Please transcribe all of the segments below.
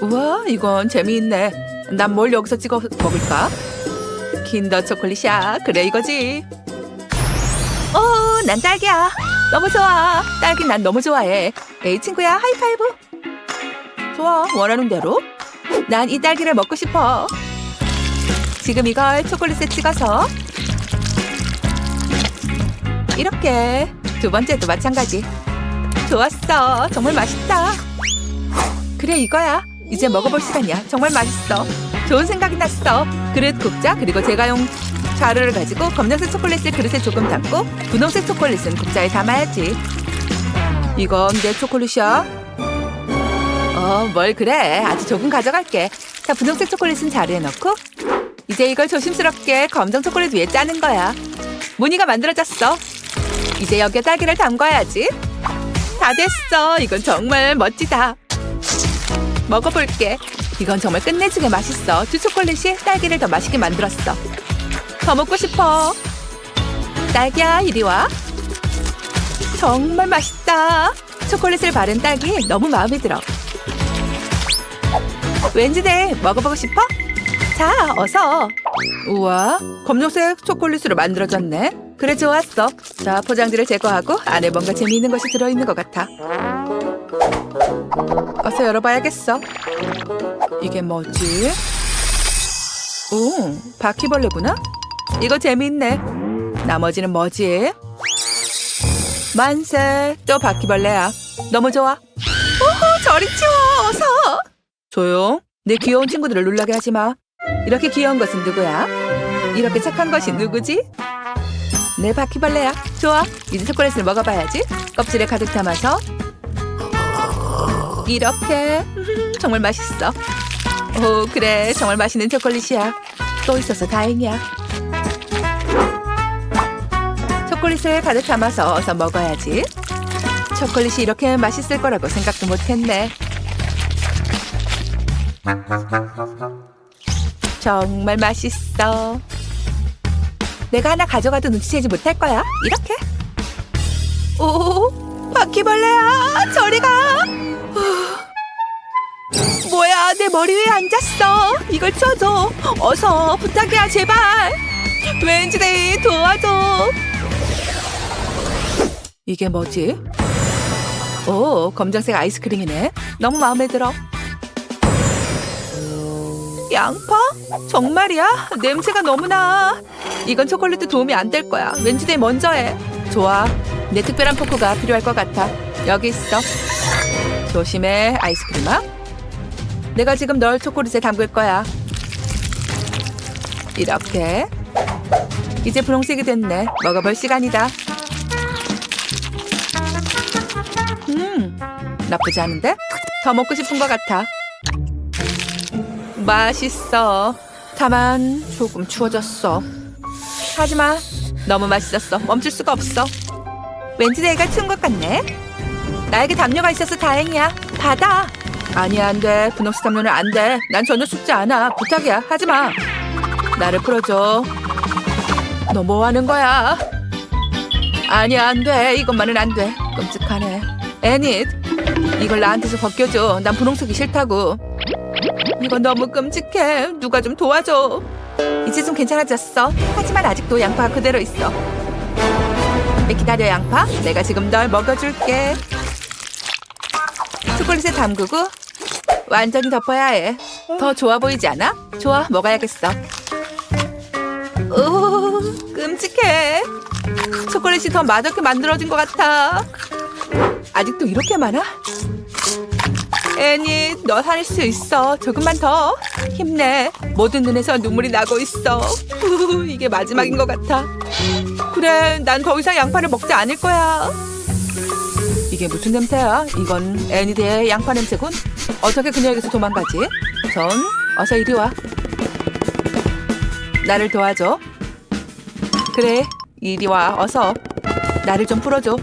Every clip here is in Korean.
우와, 이건 재미있네. 난 뭘 여기서 찍어 먹을까? 킨더 초콜릿이야. 그래, 이거지. 어, 난 딸기야. 너무 좋아. 딸기 난 너무 좋아해. 에이, 친구야, 하이파이브. 좋아, 원하는 대로. 난 이 딸기를 먹고 싶어. 지금 이걸 초콜릿에 찍어서 이렇게 두 번째도 마찬가지. 좋았어. 정말 맛있다. 그래 이거야. 이제 먹어볼 시간이야. 정말 맛있어. 좋은 생각이 났어. 그릇 국자 그리고 제가용 자루를 가지고 검정색 초콜릿을 그릇에 조금 담고 분홍색 초콜릿은 국자에 담아야지. 이건 내 초콜릿이야. 어, 뭘 그래. 아주 조금 가져갈게. 자, 분홍색 초콜릿은 자루에 넣고 이제 이걸 조심스럽게 검정 초콜릿 위에 짜는 거야. 무늬가 만들어졌어. 이제 여기에 딸기를 담가야지. 다 됐어. 이건 정말 멋지다. 먹어볼게. 이건 정말 끝내주게 맛있어. 두 초콜릿이 딸기를 더 맛있게 만들었어. 더 먹고 싶어. 딸기야, 이리 와. 정말 맛있다. 초콜릿을 바른 딸기 너무 마음에 들어. 왠지네 먹어보고 싶어? 자, 어서. 우와, 검정색 초콜릿으로 만들어졌네. 그래, 좋았어. 자, 포장지를 제거하고 안에 뭔가 재미있는 것이 들어있는 것 같아. 어서 열어봐야겠어. 이게 뭐지? 오, 바퀴벌레구나? 이거 재미있네. 나머지는 뭐지? 만세, 또 바퀴벌레야. 너무 좋아. 오호, 저리 치워, 어서. 조용. 내 귀여운 친구들을 놀라게 하지 마. 이렇게 귀여운 것은 누구야? 이렇게 착한 것이 누구지? 내 바퀴벌레야. 좋아. 이제 초콜릿을 먹어봐야지. 껍질에 가득 담아서. 이렇게. 정말 맛있어. 오, 그래. 정말 맛있는 초콜릿이야. 또 있어서 다행이야. 초콜릿을 가득 담아서 어서 먹어야지. 초콜릿이 이렇게 맛있을 거라고 생각도 못했네. 정말 맛있어. 내가 하나 가져가도 눈치채지 못할 거야. 이렇게. 오, 바퀴벌레야. 저리 가. 후. 뭐야, 내 머리 위에 앉았어. 이걸 쳐줘. 어서 부탁이야, 제발. 왠지데이 도와줘. 이게 뭐지? 오, 검정색 아이스크림이네. 너무 마음에 들어. 양파? 정말이야? 냄새가 너무나. 이건 초콜릿도 도움이 안 될 거야. 내 먼저 해. 좋아. 내 특별한 포크가 필요할 것 같아. 여기 있어. 조심해, 아이스크림아. 내가 지금 널 초콜릿에 담글 거야. 이렇게. 이제 분홍색이 됐네. 먹어볼 시간이다. 음, 나쁘지 않은데? 더 먹고 싶은 것 같아. 맛있어. 다만 조금 추워졌어. 하지마. 너무 맛있었어. 멈출 수가 없어. 왠지 내가 추운 것 같네. 나에게 담요가 있어서 다행이야. 받아. 아니 안 돼. 분홍색 담요는 안 돼. 난 전혀 춥지 않아. 부탁이야. 하지 마. 나를 풀어줘. 너 뭐 하는 거야? 아니 안 돼. 이것만은 안 돼. 끔찍하네. 애닛. 이걸 나한테서 벗겨줘. 난 분홍색이 싫다고. 이건 너무 끔찍해. 누가 좀 도와줘. 이제 좀 괜찮아졌어. 하지만 아직도 양파가 그대로 있어. 기다려 양파. 내가 지금 널 먹여줄게. 초콜릿에 담그고 완전히 덮어야 해. 더 좋아 보이지 않아? 좋아, 먹어야겠어. 오, 끔찍해. 초콜릿이 더 맛없게 만들어진 것 같아. 아직도 이렇게 많아? 애니, 너 할 수 있어. 조금만 더. 힘내. 모든 눈에서 눈물이 나고 있어. 후, 이게 마지막인 것 같아. 그래, 난 더 이상 양파를 먹지 않을 거야. 이게 무슨 냄새야? 이건 애니드의 양파 냄새군. 어떻게 그녀에게서 도망가지? 전, 어서 이리 와. 나를 도와줘. 그래, 이리 와. 어서. 나를 좀 풀어줘.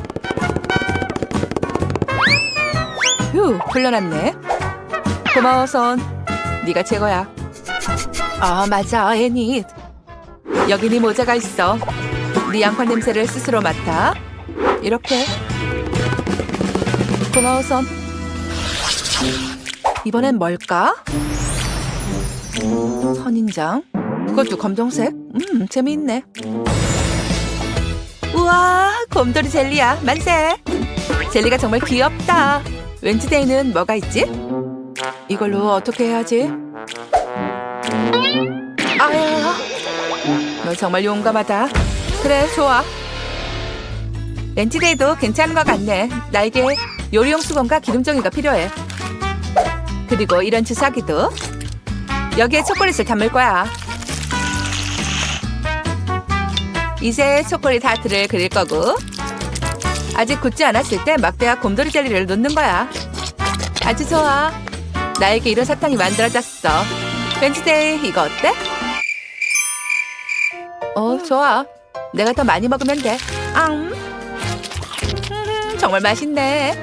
휴, 풀려났네. 고마워, 선. 네가 최고야. 아, 맞아, 애니. 여기 네 모자가 있어. 네 양파 냄새를 스스로 맡아. 이렇게. 고마워, 선. 이번엔 뭘까? 선인장. 그것도 검정색? 음, 재미있네. 우와, 곰돌이 젤리야. 만세. 젤리가 정말 귀엽다. 웬즈데이는 뭐가 있지? 이걸로 어떻게 해야지? 아야, 너 정말 용감하다. 그래, 좋아. 웬즈데이도 괜찮은 것 같네. 나에게 요리용 수건과 기름종이가 필요해. 그리고 이런 주사기도 여기에 초콜릿을 담을 거야. 이제 초콜릿 하트를 그릴 거고 아직 굳지 않았을 때 막대와 곰돌이 젤리를 넣는 거야. 아주 좋아. 나에게 이런 사탕이 만들어졌어. 웬즈데이 이거 어때? 어 좋아. 내가 더 많이 먹으면 돼. 앙. 음, 정말 맛있네.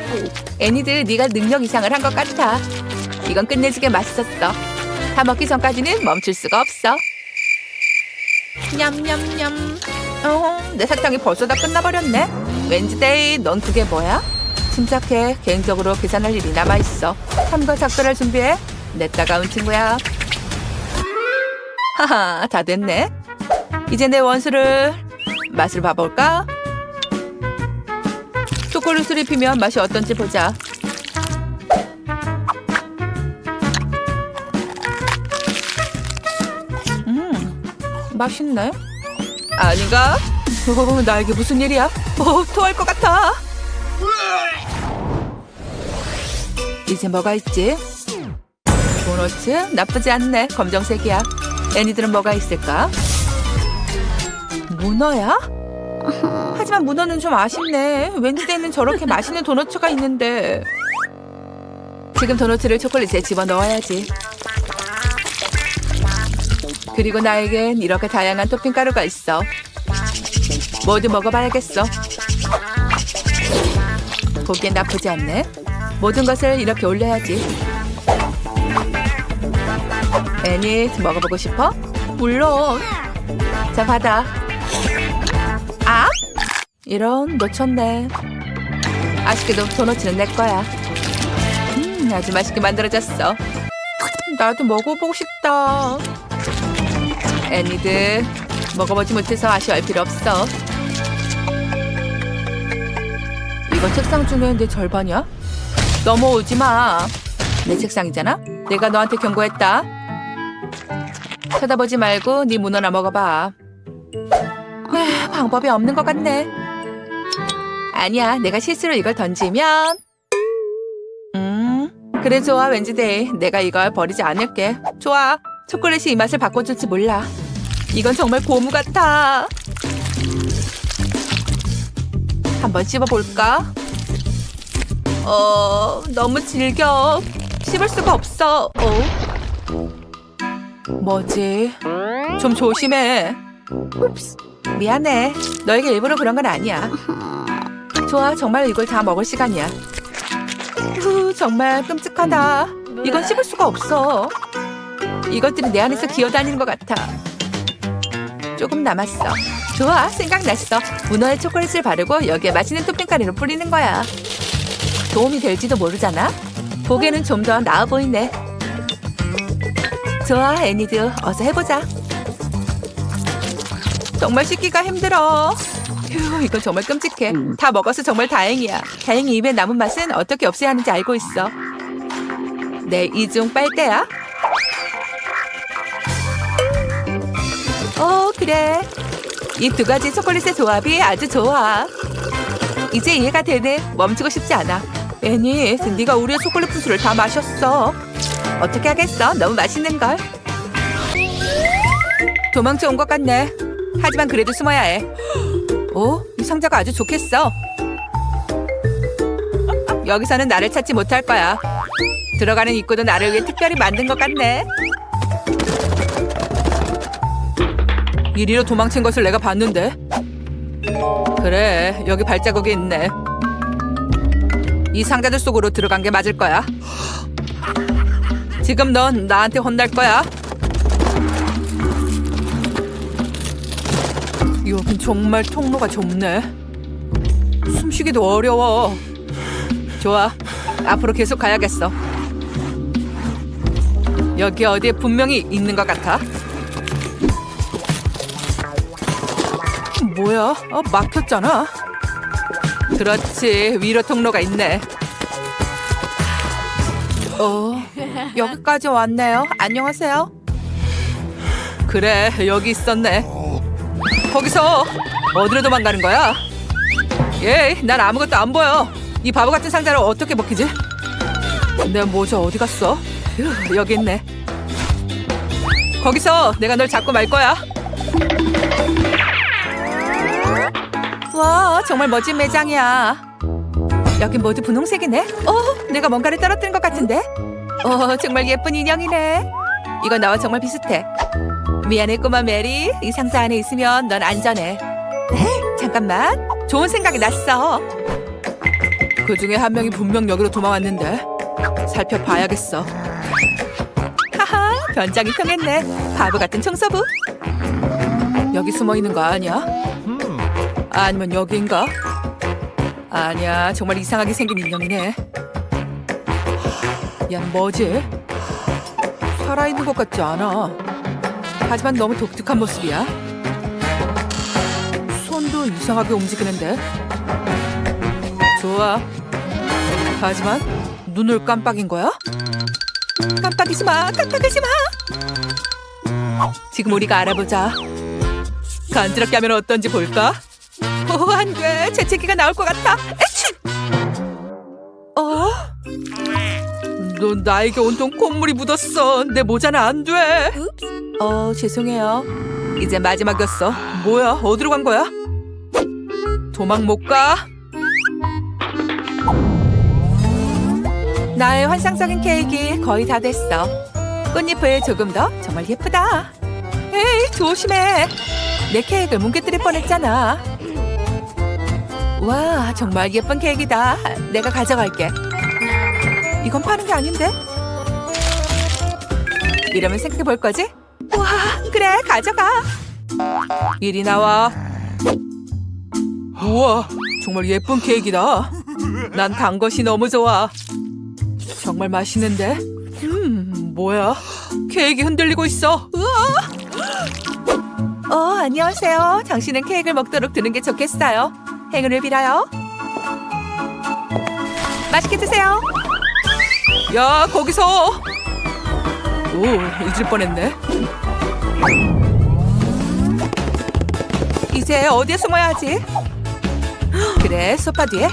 애니들 네가 능력 이상을 한 것 같아. 이건 끝내주게 맛있었어. 다 먹기 전까지는 멈출 수가 없어. 냠냠냠. 어, 내 사탕이 벌써 다 끝나버렸네. 웬즈데이, 넌 그게 뭐야? 침착해. 개인적으로 계산할 일이 남아있어. 탐과 작별할 준비해. 내 따가운 친구야. 하하, 다 됐네. 이제 내 원수를 맛을 봐볼까? 초콜릿을 입히면 맛이 어떤지 보자. 맛있네. 아닌가? 어, 나에게 무슨 일이야? 어, 토할 것 같아. 이제 뭐가 있지? 도너츠? 나쁘지 않네. 검정색이야. 애니들은 뭐가 있을까? 문어야? 하지만 문어는 좀 아쉽네. 웬즈데이는 저렇게 맛있는 도너츠가 있는데. 지금 도너츠를 초콜릿에 집어넣어야지. 그리고 나에겐 이렇게 다양한 토핑 가루가 있어. 모두 먹어봐야겠어. 보기엔 나쁘지 않네. 모든 것을 이렇게 올려야지. 애니 먹어보고 싶어? 물론. 자 받아. 아? 이런 놓쳤네. 아쉽게도 도너츠는 내 거야. 음 아주 맛있게 만들어졌어. 나도 먹어보고 싶다. 애니들 먹어보지 못해서 아쉬워할 필요 없어. 이거 책상 중에 내 절반이야? 넘어오지 마. 내 책상이잖아. 내가 너한테 경고했다. 쳐다보지 말고 네 문어나 먹어봐. 아, 방법이 없는 것 같네. 아니야, 내가 실수로 이걸 던지면. 음, 그래 좋아 웬즈데이. 내가 이걸 버리지 않을게. 좋아. 초콜릿이 이 맛을 바꿔줄지 몰라. 이건 정말 고무 같아. 한번 씹어볼까? 어, 너무 질겨. 씹을 수가 없어. 어? 뭐지? 좀 조심해. 옵스. 미안해. 너에게 일부러 그런 건 아니야. 좋아, 정말 이걸 다 먹을 시간이야. 후, 정말 끔찍하다. 이건 씹을 수가 없어. 이것들이 내 안에서 기어다니는 것 같아. 조금 남았어. 좋아, 생각났어. 문어에 초콜릿을 바르고 여기에 맛있는 토핑 가루를 뿌리는 거야. 도움이 될지도 모르잖아. 보기에는 좀 더 나아 보이네. 좋아, 애니드. 어서 해보자. 정말 씻기가 힘들어. 휴, 이건 정말 끔찍해. 다 먹어서 정말 다행이야. 다행히 입에 남은 맛은 어떻게 없애야 하는지 알고 있어. 내 이중 빨대야. 그래. 이 두 가지 초콜릿의 조합이 아주 좋아. 이제 이해가 되네. 멈추고 싶지 않아. 애니, 네가 우리의 초콜릿 푸스를 다 마셨어. 어떻게 하겠어? 너무 맛있는 걸. 도망쳐 온 것 같네. 하지만 그래도 숨어야 해. 오, 이 상자가 아주 좋겠어. 여기서는 나를 찾지 못할 거야. 들어가는 입구도 나를 위해 특별히 만든 것 같네. 이리로 도망친 것을 내가 봤는데. 그래, 여기 발자국이 있네. 이 상자들 속으로 들어간 게 맞을 거야. 지금 넌 나한테 혼날 거야. 여긴 정말 통로가 좁네. 숨쉬기도 어려워. 좋아. 앞으로 계속 가야겠어. 여기 어디에 분명히 있는 것 같아. 뭐야? 어, 막혔잖아. 그렇지. 위로 통로가 있네. 어, 여기까지 왔네요. 안녕하세요. 그래, 여기 있었네. 거기서 어디로 도망가는 거야? 예, 난 아무것도 안 보여. 이 바보 같은 상자를 어떻게 먹히지? 내 모자 어디 갔어? 휴, 여기 있네. 거기서 내가 널 잡고 말 거야. 와, 정말 멋진 매장이야. 여기 모두 분홍색이네. 어, 내가 뭔가를 떨어뜨린 것 같은데. 어, 정말 예쁜 인형이네. 이건 나와 정말 비슷해. 미안해 꼬마 메리. 이 상자 안에 있으면 넌 안전해. 에이, 잠깐만. 좋은 생각이 났어. 그 중에 한 명이 분명 여기로 도망왔는데 살펴봐야겠어. 하하, 변장이 통했네. 바보 같은 청소부. 여기 숨어 있는 거 아니야? 아니면 여기인가? 아니야, 정말 이상하게 생긴 인형이네. 얀 뭐지? 살아있는 것 같지 않아. 하지만 너무 독특한 모습이야. 손도 이상하게 움직이는데. 좋아. 하지만 눈을 깜빡인 거야? 깜빡이지 마, 깜빡이지 마. 지금 우리가 알아보자. 간지럽게 하면 어떤지 볼까? 오, 안 돼. 재채기가 나올 것 같아. 에취! 어? 너 나에게 온통 콧물이 묻었어. 내 모자는 안 돼. 어, 죄송해요. 이제 마지막이었어. 뭐야? 어디로 간 거야? 도망 못 가? 나의 환상적인 케이크 거의 다 됐어. 꽃잎을 조금 더 정말 예쁘다. 에이, 조심해. 내 케이크를 뭉개뜨릴 뻔했잖아. 와, 정말 예쁜 케이크다. 내가 가져갈게. 이건 파는 게 아닌데? 이러면 생각해 볼 거지? 와, 그래, 가져가. 이리 나와. 우와, 정말 예쁜 케이크다. 난 단 것이 너무 좋아. 정말 맛있는데? 음, 뭐야? 케이크 흔들리고 있어. 우와! 어, 안녕하세요. 당신은 케이크를 먹도록 두는 게 좋겠어요. 행운을 빌어요. 맛있게 드세요. 야, 거기서. 오, 잊을 뻔했네. 이제 어디에 숨어야 하지? 그래, 소파 뒤에.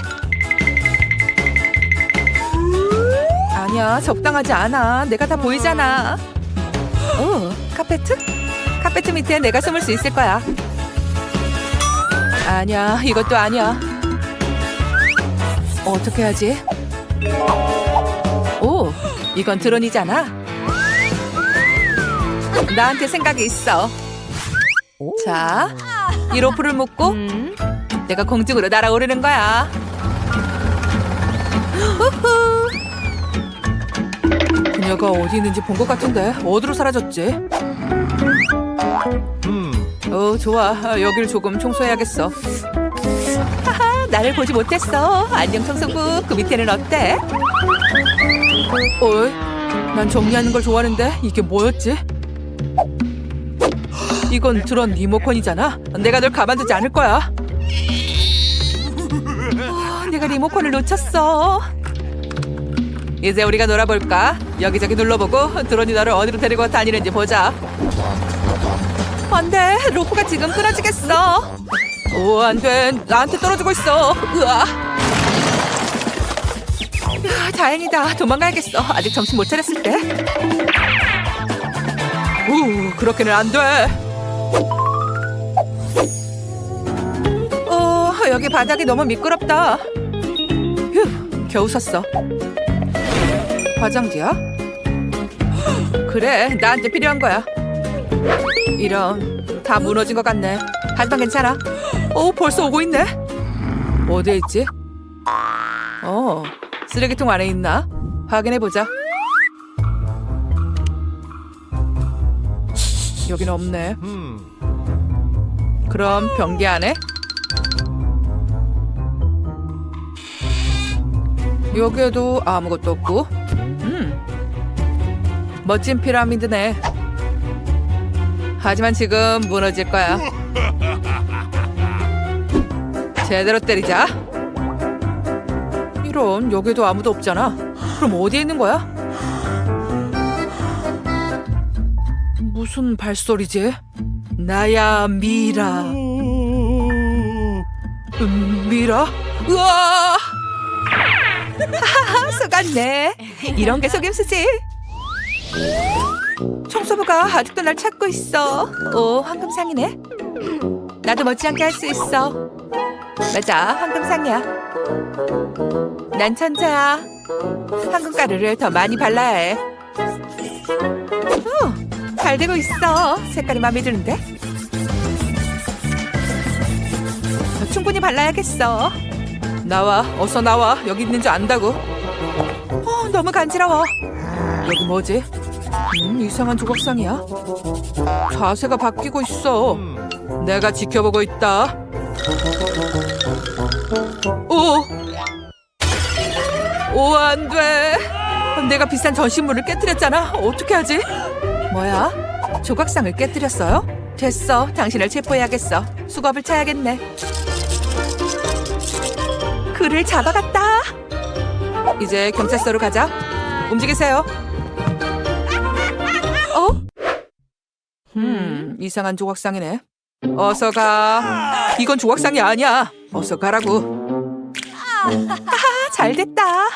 아니야, 적당하지 않아. 내가 다 보이잖아. 오, 카페트? 카페트 밑에 내가 숨을 수 있을 거야. 아니야, 이것도 아니야. 어떻게 하지? 오, 이건 드론이잖아. 나한테 생각이 있어. 자, 이 로프를 묶고 내가 공중으로 날아오르는 거야. 후후. 그녀가 어디 있는지 본 것 같은데 어디로 사라졌지? 어, 좋아. 여길 조금 청소해야겠어. 하하, 나를 보지 못했어. 안녕 청소부. 그 밑에는 어때? 어이, 난 정리하는 걸 좋아하는데 이게 뭐였지? 이건 드론 리모컨이잖아. 내가 널 가만두지 않을 거야. 어, 내가 리모컨을 놓쳤어. 이제 우리가 놀아볼까? 여기저기 눌러보고 드론이 너를 어디로 데리고 다니는지 보자. 안 돼. 로프가 지금 끊어지겠어. 오, 안 돼. 나한테 떨어지고 있어. 으아. 야, 다행이다. 도망가야겠어. 아직 정신 못 차렸을 때. 오, 그렇게는 안 돼. 어, 여기 바닥이 너무 미끄럽다. 휴, 겨우 섰어. 화장지야? 그래, 나한테 필요한 거야. 이런, 다 무너진 것 같네. 하지만 괜찮아. 오, 벌써 오고 있네. 어디에 있지? 어, 쓰레기통 안에 있나? 확인해 보자. 여긴 없네. 그럼 변기 안에? 여기에도 아무것도 없고. 음. 멋진 피라미드네. 하지만 지금 무너질 거야. 제대로 때리자. 이런 여기도 아무도 없잖아. 그럼 어디에 있는 거야? 무슨 발소리지? 나야 미라. 음, 미라? 우와! 하하, 속았네. 이런 게 속임수지. 청소부가 아직도 날 찾고 있어. 오, 황금상이네. 나도 못지않게 할 수 있어. 맞아, 황금상이야. 난 천재야. 황금가루를 더 많이 발라야 해. 오, 잘 되고 있어. 색깔이 마음에 드는데? 더 충분히 발라야겠어. 나와, 어서 나와. 여기 있는 줄 안다고. 어, 너무 간지러워. 여기 뭐지? 음, 이상한 조각상이야. 자세가 바뀌고 있어. 내가 지켜보고 있다. 오! 오, 안 돼. 내가 비싼 전시물을 깨뜨렸잖아. 어떻게 하지? 뭐야? 조각상을 깨뜨렸어요? 됐어. 당신을 체포해야겠어. 수갑을 차야겠네. 그를 잡아갔다. 이제 경찰서로 가자. 움직이세요. 음, 이상한 조각상이네. 어서 가. 이건 조각상이 아니야. 어서 가라고. 하하, 잘 됐다.